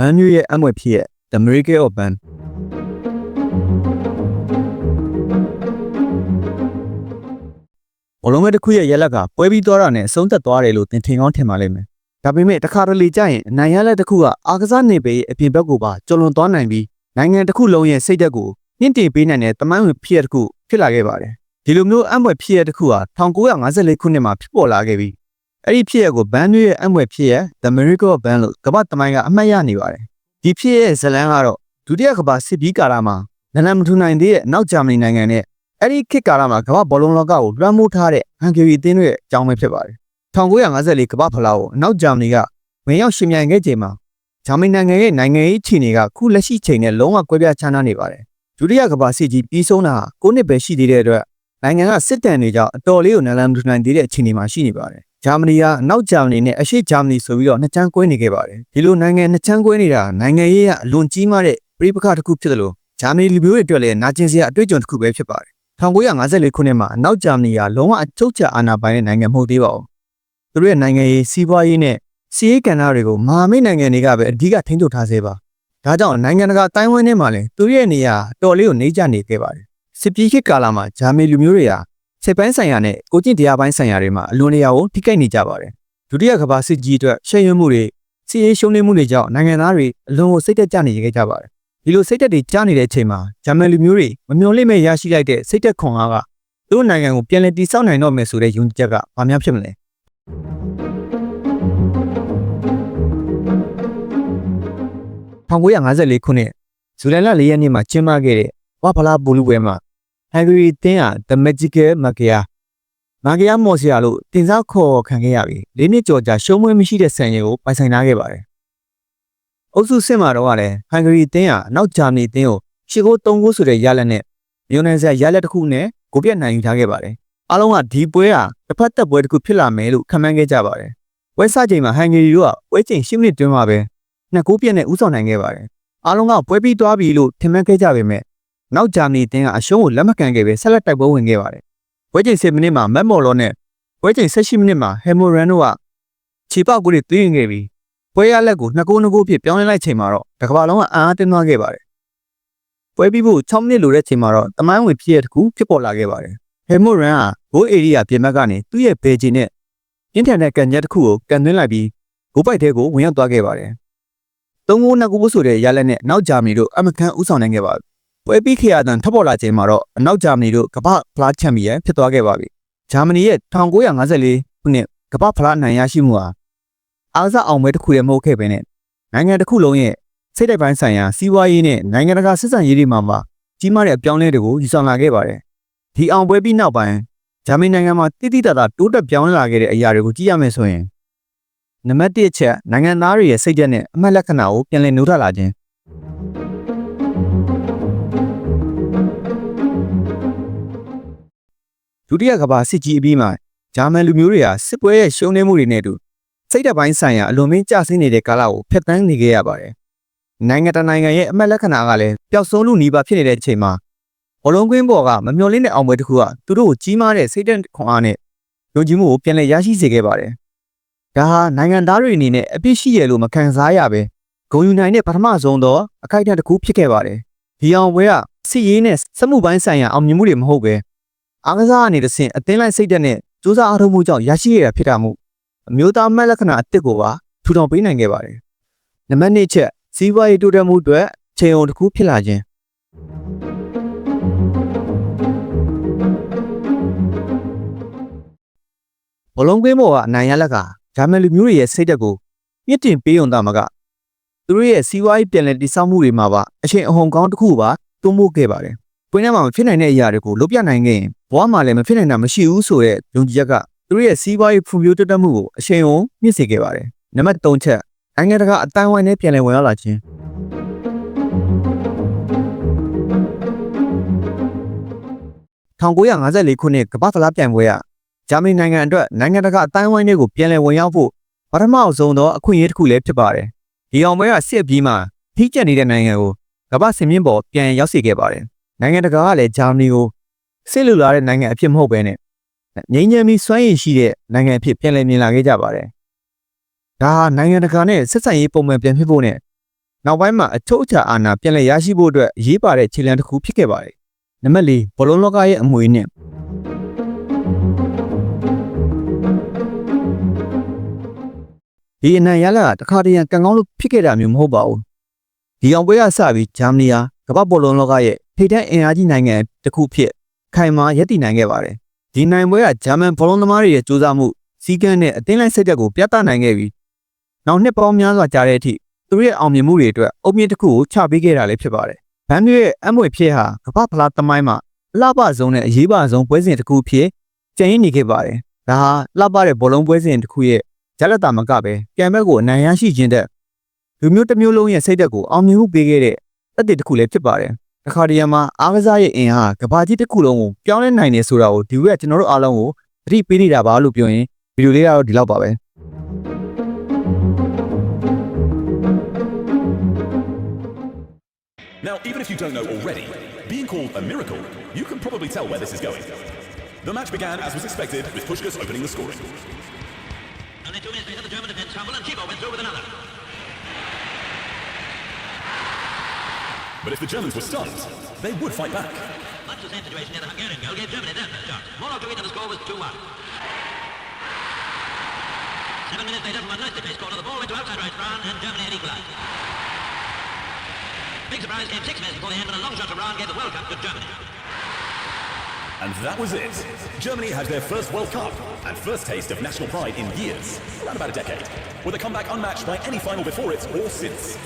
ဘန်မျိုးရဲ့အမွေဖြစ်ရဲ့ The Miracle of Ban ဘလုံးမဲတစ်ခုရဲ့ရက်လက်ကပွဲပြီးသွားတာနဲ့အဆုံးသက်သွားတယ်လို့သင်ထင်ကောင်းထင်ပါလိမ့်မယ်။ဒါပေမဲ့တစ်ခါတလေကြာရင်အနိုင်ရလက်တစ်ခုကအာကစားနေပေအပြင်ဘက်ကိုပါကျော်လွန်သွားနိုင်ပြီးနိုင်ငံတစ်ခုလုံးရဲ့စိတ်ဓာတ်ကိုနှင့်တင်ပေးနိုင်တဲ့တမိုင်းဝင်ဖြစ်ရတစ်ခုဖြစ်လာခဲ့ပါတယ်။ဒီလိုမျိုးအမွေဖြစ်ရတစ်ခုဟာ1954ခုနှစ်မှာဖြစ်ပေါ်လာခဲ့ပြီး အဲ့ဒီဖြစ်ရကိုဘန်မျိုးရဲ့အမွေဖြစ်ရ The Miracle of Ban လို့ကမ္ဘာတမိုင်းကအမှတ်ရနေပါတယ်။ဒီဖြစ်ရဲ့ဇလန်းကတော့ဒုတိယကမ္ဘာစစ်ပြီးကာလမှာနလန်မထူနိုင်သေးတဲ့နောက်ဂျာမနီနိုင်ငံနဲ့အဲ့ဒီခေတ်ကာလမှာကမ္ဘာဘောလုံးလောကကိုလွှမ်းမိုးထားတဲ့ဟန်ဂေရီအသင်းတို့ရဲ့အကြောင်းပဲဖြစ်ပါတယ်။1954ကမ္ဘာဖလားကိုအနောက်ဂျာမနီကဝင်ရောက်ရှင်ပြိုင်ခဲ့ချိန်မှာဂျာမနီနိုင်ငံရဲ့နိုင်ငံရေးအခြေအနေကခုလက်ရှိချိန်နဲ့လုံးဝကွဲပြားခြားနားနေပါတယ်။ဒုတိယကမ္ဘာစစ်ကြီးပြီးဆုံးတာ9နှစ်ပဲရှိသေးတဲ့အတွက်နိုင်ငံကစစ်တမ်းတွေကြောင့်အတော်လေးကိုနလန်မထူနိုင်သေးတဲ့အခြေအနေမှာရှိနေပါတယ်။ ဂျာမနီကအနောက်ဂျာမနီနဲ့အရှေ့ဂျာမနီဆိုပြီးတော့နှစ်ချမ်းကွဲနေခဲ့ပါတယ်။ဒီလိုနိုင်ငံနှစ်ချမ်းကွဲနေတာနိုင်ငံရေးကအလွန်ကြီးမားတဲ့ပြည်ပခါတစ်ခုဖြစ်တယ်လို့ဂျာမနီလူမျိုးတွေအတွက်လည်းနာကျင်စရာအတွေ့အကြုံတစ်ခုပဲဖြစ်ပါတယ်1954ခုနှစ်မှာအနောက်ဂျာမနီကလုံးဝအချုပ်ချာအာဏာပိုင်တဲ့နိုင်ငံမဟုတ်သေးပါဘူး။သူတို့ရဲ့နိုင်ငံရေးစီးပွားရေးနဲ့စီးရေးကဏ္ဍတွေကိုမဟာမိတ်နိုင်ငံတွေကပဲအဓိကထိန်းချုပ်ထားစေပါ။ဒါကြောင့်နိုင်ငံတကာတိုင်းဝန်းထဲမှာလည်းသူတို့ရဲ့နေရာအတော်လေးကိုနှိမ့်ချနေခဲ့ပါတယ်။စစ်ပြေးခေတ်ကာလမှာဂျာမနီလူမျိုးတွေဟာ စစ်ပိုင်းဆိုင်ရာနဲ့ကိုကျင့်တရားပိုင်းဆိုင်ရာတွေမှာအလွန်နေရာကိုထိခိုက်နေကြပါတယ်။ဒုတိယကမ္ဘာစစ်ကြီးအတွက်ရှယ်ရွံ့မှုတွေစီးရေးရှုံးနိမ့်မှုတွေကြောင့်နိုင်ငံသားတွေအလွန်ကိုစိတ်သက်ကြနေခဲ့ကြပါတယ်။ဒီလိုစိတ်သက်တွေကြားနေတဲ့အချိန်မှာဂျာမန်လူမျိုးတွေမမျှော်လင့်မဲ့ရရှိလိုက်တဲ့စိတ်သက်ခွန်အားကသူတို့နိုင်ငံကိုပြန်လည်တည်ဆောက်နိုင်တော့မယ်ဆိုတဲ့ယုံကြည်ချက်ကဘာများဖြစ်မလဲ1954ခုနှစ်ဇူလိုင်လ4ရက်နေ့မှာကျင်းပခဲ့တဲ့ဝါဖလာဘူလူပွဲမှာ ဟန်ဂရီတင်းဟာ The Magical Magia မာဂီယာမော်စီယာလို့တင်စားခေါ်ခံခဲ့ရပြီး၄နှစ်ကျော်ကြာရှုံးမွေးမရှိတဲ့ဆန်ရည်ကိုပိုင်ဆိုင်ထားခဲ့ပါတယ်။အုပ်စုစစ်မှာတော့ကလည်းဟန်ဂရီတင်းဟာနောက်ဂျာမနီတင်းကိုရှီကို၃ခုဆိုတဲ့ရလက်နဲ့မျိုးနယ်ဆက်ရလက်တစ်ခုနဲ့ကိုပြတ်နိုင်ယူထားခဲ့ပါတယ်။အားလုံးကဒီပွဲဟာတစ်ဖက်သက်ပွဲတစ်ခုဖြစ်လာမယ်လို့ခန့်မှန်းခဲ့ကြပါတယ်။ပွဲစချိန်မှာဟန်ဂရီတို့ကပွဲချိန်10မိနစ်တွင်းမှာပဲနှစ်ကိုပြတ်နဲ့ဥဆောင်နိုင်ခဲ့ပါတယ်။အားလုံးကပွဲပြီးသွားပြီလို့ထင်မှတ်ခဲ့ကြပေမဲ့ နောက်ဂျာမနီတင်းကအရှုံးကိုလက်မခံခဲ့ပဲဆက်လက်တိုက်ပွဲဝင်ခဲ့ပါတယ်။ပွဲချိန်10မိနစ်မှာမက်မော်လောနဲ့ပွဲချိန်18မိနစ်မှာဟယ်မိုရန်တို့ကခြေပေါက်ကိုတွေသွင်းခဲ့ပြီးပွဲရလက်ကိုနှစ်ကိုးနှစ်ကိုးဖြစ်ပြောင်းလဲလိုက်ချိန်မှာတော့တကဘာလုံးကအအားတင်းသွားခဲ့ပါတယ်။ပွဲပြီးဖို့6မိနစ်လိုတဲ့ချိန်မှာတော့တမိုင်းဝင်ဖြစ်ရတစ်ခုဖြစ်ပေါ်လာခဲ့ပါတယ်။ဟယ်မိုရန်ကဘိုးအေရီယာပြင်ဘက်ကနေသူ့ရဲ့ဘေဂျီနဲ့အင်တာနက်ကန်ချက်တစ်ခုကိုကန်သွင်းလိုက်ပြီးဂိုးပိုက်ထဲကိုဝင်ရောက်သွားခဲ့ပါတယ်။သုံးကိုနှစ်ကိုးဆိုတဲ့ရလက်နဲ့နောက်ဂျာမနီတို့အမကန်ဥဆောင်နိုင်ခဲ့ပါ ပွဲပြီးခေတ်အတန်ထပ်ပေါ်လာချိန်မှာတော့အနောက်ဂျာမနီတို့ကမ္ဘာဖလားချန်ပီယံဖြစ်သွားခဲ့ပါပြီ။ဂျာမနီရဲ့1954ခုနှစ်ကမ္ဘာဖလားနိုင်ရရှိမှုဟာအားစားအောင်ပွဲတစ်ခုလည်းမဟုတ်ခဲ့ပဲနဲ့နိုင်ငံတစ်ခုလုံးရဲ့စိတ်တိုက်ပိုင်းဆိုင်ရာစီးပွားရေးနဲ့နိုင်ငံတကာဆက်ဆံရေးတွေမှာပါကြီးမားတဲ့အပြောင်းလဲတွေကိုယူဆောင်လာခဲ့ပါတယ်။ဒီအောင်ပွဲပြီးနောက်ပိုင်းဂျာမနီနိုင်ငံမှာတိတိတတ်တာတိုးတက်ပြောင်းလဲလာခဲ့တဲ့အရာတွေကိုကြည့်ရမယ်ဆိုရင်နံပါတ်1ချက်နိုင်ငံသားတွေရဲ့စိတ်ဓာတ်နဲ့အမှတ်လက္ခဏာကိုပြန်လည်နှိုးထွက်လာခြင်း ဒုတိယကမ္ဘာစစ်ကြီးအပြီးမှာဂျာမန်လူမျိုးတွေဟာစစ်ပွဲရဲ့ရှုံးနိမ့်မှုတွေနဲ့အတူစိတ်ဓာတ်ပိုင်းဆိုင်ရာအလွန်မင်းကျဆင်းနေတဲ့ကာလကိုဖျက်ဆီးနေခဲ့ရပါတယ်။နိုင်ငံတကာနိုင်ငံရဲ့အမတ်လက္ခဏာကလည်းပျောက်ဆုံးလို့နှီးပါဖြစ်နေတဲ့အချိန်မှာဘောလုံးကွင်းပေါ်ကမမျော်လင့်တဲ့အောင်ပွဲတစ်ခုကသူတို့ကိုကြီးမားတဲ့စိတ်ဓာတ်ခွန်အားနဲ့ယုံကြည်မှုကိုပြန်လည်ရရှိစေခဲ့ပါတယ်။ဒါဟာနိုင်ငံသားတွေအနေနဲ့အပြစ်ရှိရလို့မခံစားရပဲဂုံယူနိုင်တဲ့ပထမဆုံးသောအခိုက်အတန့်တစ်ခုဖြစ်ခဲ့ပါတယ်။ဒီအောင်ပွဲကစစ်ရေးနဲ့စက်မှုပိုင်းဆိုင်ရာအောင်မြင်မှုတွေမဟုတ်ပဲ အားကစားအနေနဲ့ဆင့်အသင်းလိုက်စိတ်ဓာတ်နဲ့စူးစမ်းအားထုတ်မှုကြောင့်ရရှိရတာဖြစ်တာမို့အမျိုးသားမက်လက္ခဏာအစ်စ်ကိုပါထူထောင်ပေးနိုင်ခဲ့ပါတယ်။နံပါတ်2ချက်စီးပွားရေးတိုးတက်မှုအတွက်ချိန်ုံတစ်ခုဖြစ်လာခြင်းဘလုံးကွင်းပေါ်ကအနိုင်ရလက်ကဂျာမန်လူမျိုးတွေရဲ့စိတ်ဓာတ်ကိုမြင့်တင်ပေးုံသားမကသူတို့ရဲ့စီးပွားရေးပြန်လည်တည်ဆောက်မှုတွေမှာပါအချိန်အဟုန်ကောင်းတစ်ခုပါတွန်းပို့ခဲ့ပါတယ်။ ပွင့်ထဲမှာမဖြစ်နိုင်တဲ့အရာတွေကိုလုပ်ပြနိုင်ခဲ့ရင်ဘဝမှာလည်းမဖြစ်နိုင်တာမရှိဘူးဆိုတဲ့ယုံကြည်ချက်ကသူတို့ရဲ့စီးပွားရေးဖွံ့ဖြိုးတိုးတက်မှုကိုအရှိန်အဟုန်မြင့်စေခဲ့ပါတယ်။နံပါတ်3ချက်နိုင်ငံတကာအတိုင်းဝိုင်းနဲ့ပြန်လည်ဝင်ရောက်လာခြင်း1954ခုနှစ်ကမ္ဘာ့ဖလားပြိုင်ပွဲကဂျာမနီနိုင်ငံအတွက်နိုင်ငံတကာအတိုင်းဝိုင်းတွေကိုပြန်လည်ဝင်ရောက်ဖို့ပထမဆုံးသောအခွင့်အရေးတစ်ခုလည်းဖြစ်ပါတယ်။ဒီအောင်ပွဲကစစ်ပြီးမှထိကျက်နေတဲ့နိုင်ငံကိုကမ္ဘာစင်မြင့်ပေါ်ပြန်ရောက်စေခဲ့ပါတယ်။ နိုင်ငံတကာကလည်းဂျာမနီကိုစစ်လူလာတဲ့နိုင်ငံအဖြစ်မဟုတ်ဘဲနဲ့ငြိမ်းချမ်းပြီးစွမ်းရည်ရှိတဲ့နိုင်ငံအဖြစ်ပြန်လည်မြင်လာခဲ့ကြပါတယ်။ဒါဟာနိုင်ငံတကာနဲ့ဆက်ဆံရေးပုံမှန်ပြန်ဖြစ်ဖို့နဲ့နောက်ပိုင်းမှာအချုပ်အခြာအာဏာပြန်လည်ရရှိဖို့အတွက်အရေးပါတဲ့ခြေလှမ်းတစ်ခုဖြစ်ခဲ့ပါတယ်နံပါတ်၄ဘောလုံးလောကရဲ့အမွေနဲ့ဒီအနိုင်ရလာတာတခါတည်းရန်ကံကောင်းလို့ဖြစ်ခဲ့တာမျိုးမဟုတ်ပါဘူးဒီအောင်ပွဲကစပြီးဂျာမနီဟာ ကမ္ဘာဘောလုံးလောကရဲ့ထိပ်တန်းအင်အားကြီးနိုင်ငံတစ်ခုဖြစ်ခိုင်မာရည်တည်နိုင်ခဲ့ပါတယ်ဒီနိုင်ပွဲကဂျာမန်ဘောလုံးသမားတွေရဲ့စူးစမ်းမှုစီးကမ်းနဲ့အသင်းလိုက်စိတ်သက်ကိုပြသနိုင်ခဲ့ပြီးနောက်နှစ်ပေါင်းများစွာကြာတဲ့အထိသူတို့ရဲ့အောင်မြင်မှုတွေအတွက်အုပ်မြင့်တစ်ခုကိုချပေးခဲ့တာလည်းဖြစ်ပါတယ်ဘန်တွေရဲ့အမွေဖြစ်ဟာကမ္ဘာဖလားသမိုင်းမှာအလှပဆုံးနဲ့အရေးပါဆုံးပွဲစဉ်တစ်ခုဖြစ်ကျန်ရင်းနေခဲ့ပါတယ်ဒါဟာလှပတဲ့ဘောလုံးပွဲစဉ်တစ်ခုရဲ့ဂျလက်တာမကပဲကံဘက်ကိုအနိုင်ရရှိခြင်းတဲ့လူမျိုးတစ်မျိုးလုံးရဲ့စိတ်သက်ကိုအောင်မြင်မှုပေးခဲ့တဲ့အ သစ်တစ်ခုလည်းဖြစ်ပါတယ်တခါတရံမှာအားကစားရဲ့အင်အားကဘာကြီးတစ်ခုလုံးကိုပြောင်းလဲနိုင်တယ်ဆိုတာကိုဒီဝက်ကျွန်တော်တို့အားလုံးကိုသတိပေးနေတာပါလို့ပြောရင်ဗီဒီယိုလေးကတော့ဒီလောက်ပါပဲ Now, even if you don't know already, being called a miracle, you can probably tell where this is going. The match began as was expected, with Pushkas opening the scoring. Only two minutes later, the German defence fumbled and Chico went through with another. But if the Germans were stunned, they would fight back. Much the same situation near the Hungarian goal gave Germany their first chance. To the score was 2-1. Seven minutes later, from a nicely placed corner, the ball went to outside right Brown and Germany had equalised. Big surprise came six minutes before the end when a long shot from Brown gave the World Cup to Germany. And that was it. Germany had their first World Cup and first taste of national pride in years, around about a decade, with a comeback unmatched by any final before it or since.